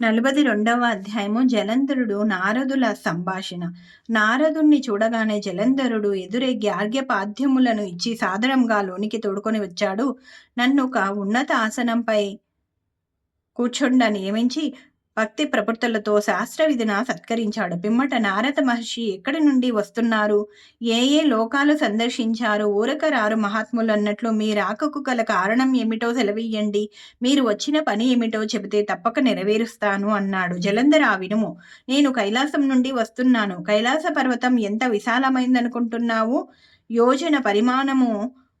నలభై రెండవ అధ్యాయము జలంధరుడు నారదుల సంభాషణ. నారదుణ్ణి చూడగానే జలంధరుడు ఎదురే ఆర్ఘ్యపాద్యములను ఇచ్చి సాదరంగా లోనికి తోడుకొని వచ్చాడు. నన్ను ఒక ఉన్నత ఆసనంపై కూర్చుండ నియమించి భక్తి ప్రపృతులతో శాస్త్ర విధిన సత్కరించాడు. పిమ్మట నారద మహర్షి ఎక్కడి నుండి వస్తున్నారు? ఏ ఏ లోకాలు సందర్శించారు? ఊరక రారు మహాత్ములు అన్నట్లు మీ రాకకు గల కారణం ఏమిటో సెలవీయండి మీరు వచ్చిన పని ఏమిటో చెబితే తప్పక నెరవేరుస్తాను అన్నాడు. జలంధర వినుము. నేను కైలాసం నుండి వస్తున్నాను. కైలాస పర్వతం ఎంత విశాలమైందనుకుంటున్నావు? యోజన పరిమాణము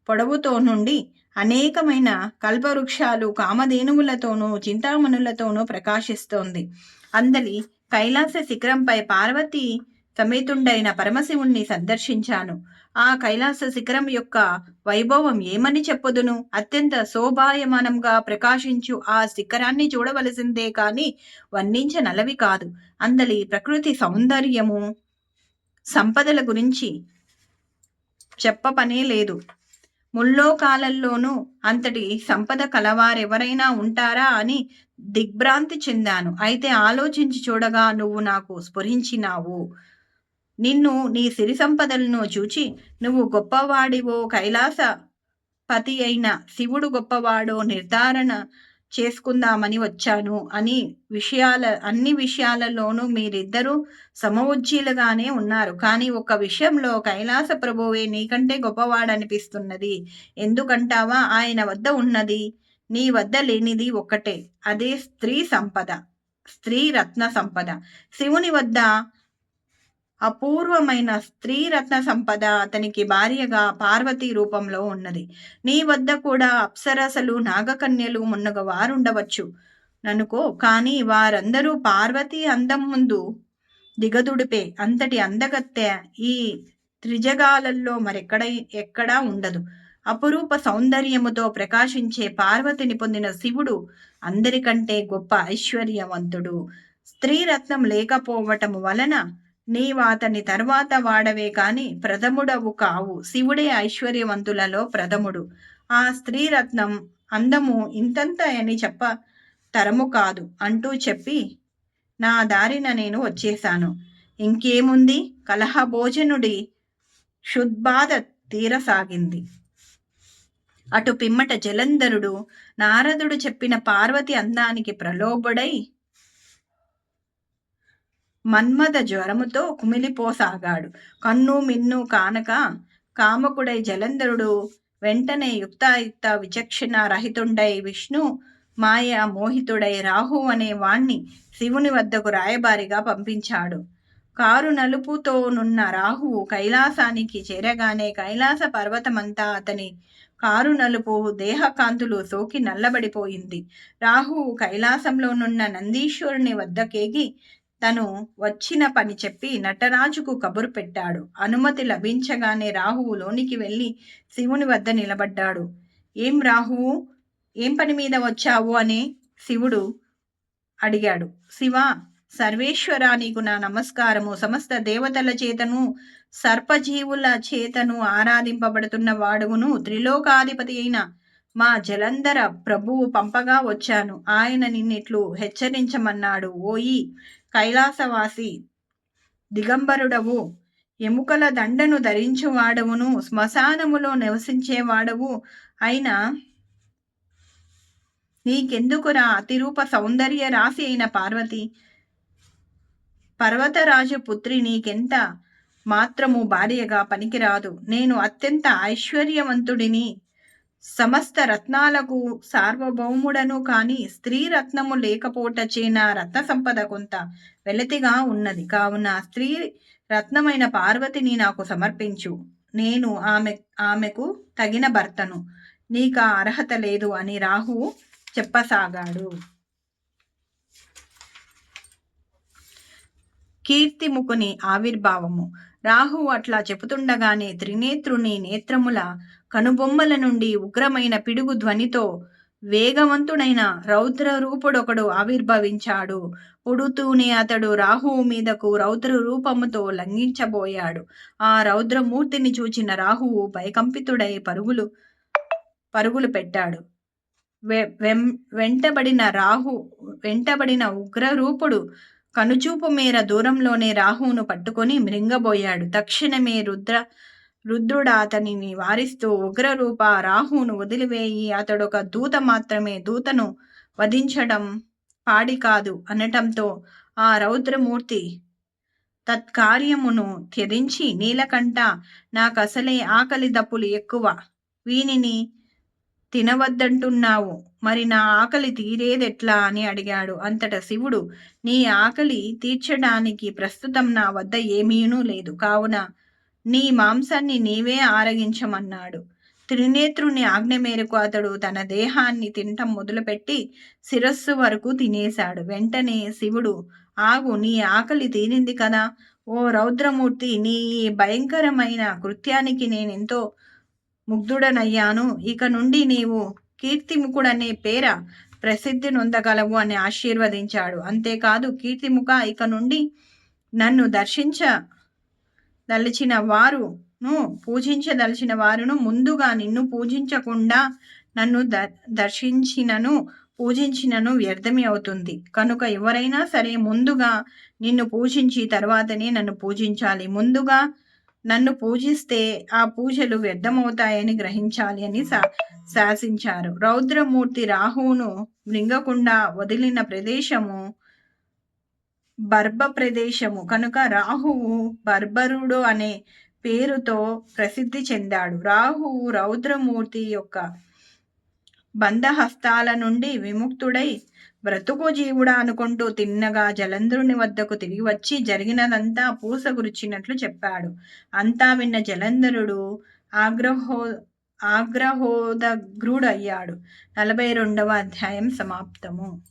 పొడవుతో నుండి అనేకమైన కల్పవృక్షాలు కామధేనువులతోనూ చింతామణులతోనూ ప్రకాశిస్తోంది. అందలి కైలాస శిఖరంపై పార్వతి సమేతుండైన పరమశివుణ్ణి సందర్శించాను. ఆ కైలాస శిఖరం యొక్క వైభవం ఏమని చెప్పుదును? అత్యంత శోభాయమానంగా ప్రకాశించు ఆ శిఖరాన్ని చూడవలసిందే కాని వర్ణించనలవి కాదు. అందలి ప్రకృతి సౌందర్యము సంపదల గురించి చెప్ప పనే లేదు ముల్లోకాలల్లోనూ అంతటి సంపద కలవారెవరైనా ఉంటారా అని దిగ్భ్రాంతి చెందాను. అయితే ఆలోచించి చూడగా నువ్వు నాకు స్ఫురించినావు నిన్ను నీ సిరి సంపదలను చూచి నువ్వు గొప్పవాడివో కైలాస పతి అయిన శివుడు గొప్పవాడో నిర్ధారణ చేసుకుందామని వచ్చాను అని విషయాల అన్ని విషయాలలోనూ మీరిద్దరూ సమవుజ్జీలుగానే ఉన్నారు. కానీ ఒక విషయంలో కైలాస ప్రభువే నీకంటే గొప్పవాడనిపిస్తున్నది. ఎందుకంటావా? ఆయన వద్ద ఉన్నది నీ వద్ద లేనిది ఒక్కటే. అదే స్త్రీ సంపద స్త్రీ రత్న సంపద. శివుని వద్ద అపూర్వమైన స్త్రీ రత్న సంపద అతనికి భార్యగా పార్వతి రూపంలో ఉన్నది. నీ వద్ద కూడా అప్సరసలు నాగకన్యలు మున్నగ వారుండవచ్చు ననుకో కానీ వారందరూ పార్వతి అందం ముందు దిగదుడిపే అంతటి అందగత్తె ఈ త్రిజగాలల్లో మరెక్కడ ఎక్కడా ఉండదు. అపురూప సౌందర్యముతో ప్రకాశించే పార్వతిని పొందిన శివుడు అందరికంటే గొప్ప ఐశ్వర్యవంతుడు. స్త్రీరత్నం లేకపోవటం వలన నీవు అతని తర్వాత వాడవే కాని ప్రథముడవు కావు. శివుడే ఐశ్వర్యవంతులలో ప్రథముడు. ఆ స్త్రీరత్నం అందము ఇంతంత అని చెప్ప తరము కాదు అంటూ చెప్పి నా దారిన నేను వచ్చేశాను. ఇంకేముంది? కలహ భోజనుడి తీరసాగింది. అటు పిమ్మట జలంధరుడు నారదుడు చెప్పిన పార్వతి అందానికి ప్రలోభుడై మన్మథ జ్వరముతో కుమిలిపోసాగాడు. కన్ను మిన్ను కానక కామకుడై జలంధరుడు వెంటనే యుక్తాయుక్త విచక్షణ రహితుండై విష్ణు మాయ మోహితుడై రాహు అనే వాణ్ణి శివుని వద్దకు రాయబారిగా పంపించాడు. కారు నలుపుతోనున్న రాహువు కైలాసానికి చేరగానే కైలాస పర్వతమంతా అతని కారు నలుపు దేహకాంతులు సోకి నల్లబడిపోయింది. రాహువు కైలాసంలోనున్న నందీశ్వరుని వద్దకేగి తను వచ్చిన పని చెప్పి నటరాజుకు కబురు పెట్టాడు. అనుమతి లభించగానే రాహువు లోనికి వెళ్ళి శివుని వద్ద నిలబడ్డాడు. ఏం రాహువు? ఏం పని మీద వచ్చావు? అని శివుడు అడిగాడు. శివ సర్వేశ్వర నీకు నా నమస్కారము. సమస్త దేవతల చేతను సర్పజీవుల చేతను ఆరాధింపబడుతున్న వాడువును త్రిలోకాధిపతి అయిన మా జలంధర ప్రభువు పంపగా వచ్చాను. ఆయన నిన్నిట్లు హెచ్చరించమన్నాడు. ఓయి కైలాసవాసి దిగంబరుడవు ఎముకల దండను ధరించువాడవును శ్మశానములో నివసించేవాడవు అయినా నీకెందుకురా అతిరూప సౌందర్య రాశి అయిన పార్వతి? పర్వతరాజు పుత్రి నీకెంత మాత్రము భార్యగా పనికిరాదు. నేను అత్యంత ఐశ్వర్యవంతుడిని. సమస్త రత్నాలకు సార్వభౌముడను కాని స్త్రీ రత్నము లేకపోటచే నా రత్న సంపద కొంత వెలతిగా ఉన్నది. కావున స్త్రీ రత్నమైన పార్వతిని నాకు సమర్పించు. నేను ఆమె ఆమెకు తగిన భర్తను. నీకు అర్హత లేదు అని రాహు చెప్పసాగాడు. కీర్తిముకుని ఆవిర్భావము. రాహు అట్లా చెబుతుండగానే త్రినేత్రుని నేత్రముల కనుబొమ్మల నుండి ఉగ్రమైన పిడుగు ధ్వనితో వేగవంతుడైన రౌద్ర రూపుడొకడు ఆవిర్భవించాడు. ఉడుతూనే అతడు రాహువు మీదకు రౌద్ర రూపముతో లంఘించబోయాడు. ఆ రౌద్రమూర్తిని చూచిన రాహువు భయకంపితుడై పరుగులు పరుగులు పెట్టాడు. వె- వెం- వెంటబడిన రాహు వెంటబడిన ఉగ్రరూపుడు కనుచూపు మేర దూరంలోనే రాహువును పట్టుకొని మృంగబోయాడు. తక్షణమే రుద్ర రుద్రుడు అతనిని వారిస్తూ ఉగ్రరూప రాహువును వదిలివేయి. అతడొక దూత మాత్రమే. దూతను వధించడం పాడి కాదు అనటంతో ఆ రౌద్రమూర్తి తత్కార్యమును త్యజించి నీలకంఠ నాకసలే ఆకలి దప్పులు ఎక్కువ. వీనిని తినవద్దంటున్నావు. మరి నా ఆకలి తీరేదెట్లా? అని అడిగాడు. అంతట శివుడు నీ ఆకలి తీర్చడానికి ప్రస్తుతం నా వద్ద ఏమీనూ లేదు. కావున నీ మాంసాన్ని నీవే ఆరగించమన్నాడు. త్రినేత్రుని ఆజ్ఞ మేరకు అతడు తన దేహాన్ని తినటం మొదలుపెట్టి శిరస్సు వరకు తినేశాడు. వెంటనే శివుడు ఆగు నీ ఆకలి తీరింది కదా? ఓ రౌద్రమూర్తి నీ ఈ భయంకరమైన కృత్యానికి నేనెంతో ముగ్ధుడనయ్యాను. ఇక నుండి నీవు కీర్తిముఖుడనే పేర ప్రసిద్ధి నొందగలవు అని ఆశీర్వదించాడు. అంతేకాదు కీర్తిముఖ ఇక నుండి నన్ను దర్శించ దలిచిన వారును పూజించదలిచిన వారును ముందుగా నిన్ను పూజించకుండా నన్ను ద దర్శించినను పూజించినను వ్యర్థమే అవుతుంది. కనుక ఎవరైనా సరే ముందుగా నిన్ను పూజించి తర్వాతనే నన్ను పూజించాలి. ముందుగా నన్ను పూజిస్తే ఆ పూజలు వ్యర్థమవుతాయని గ్రహించాలి అని శా శాసించారు. రౌద్రమూర్తి రాహువును మృంగకుండా వదిలిన ప్రదేశము బర్బ ప్రదేశము. కనుక రాహువు బర్బరుడు అనే పేరుతో ప్రసిద్ధి చెందాడు. రాహువు రౌద్రమూర్తి యొక్క బంధహస్తాల నుండి విముక్తుడై బ్రతుకు జీవుడా అనుకుంటూ తిన్నగా జలంధ్రుని వద్దకు తిరిగి వచ్చి జరిగినదంతా పూసగురిచినట్లు చెప్పాడు. అంతా విన్న జలంధరుడు ఆగ్రహో ఆగ్రహోదగ్రుడయ్యాడు. నలభై రెండవ అధ్యాయం సమాప్తము.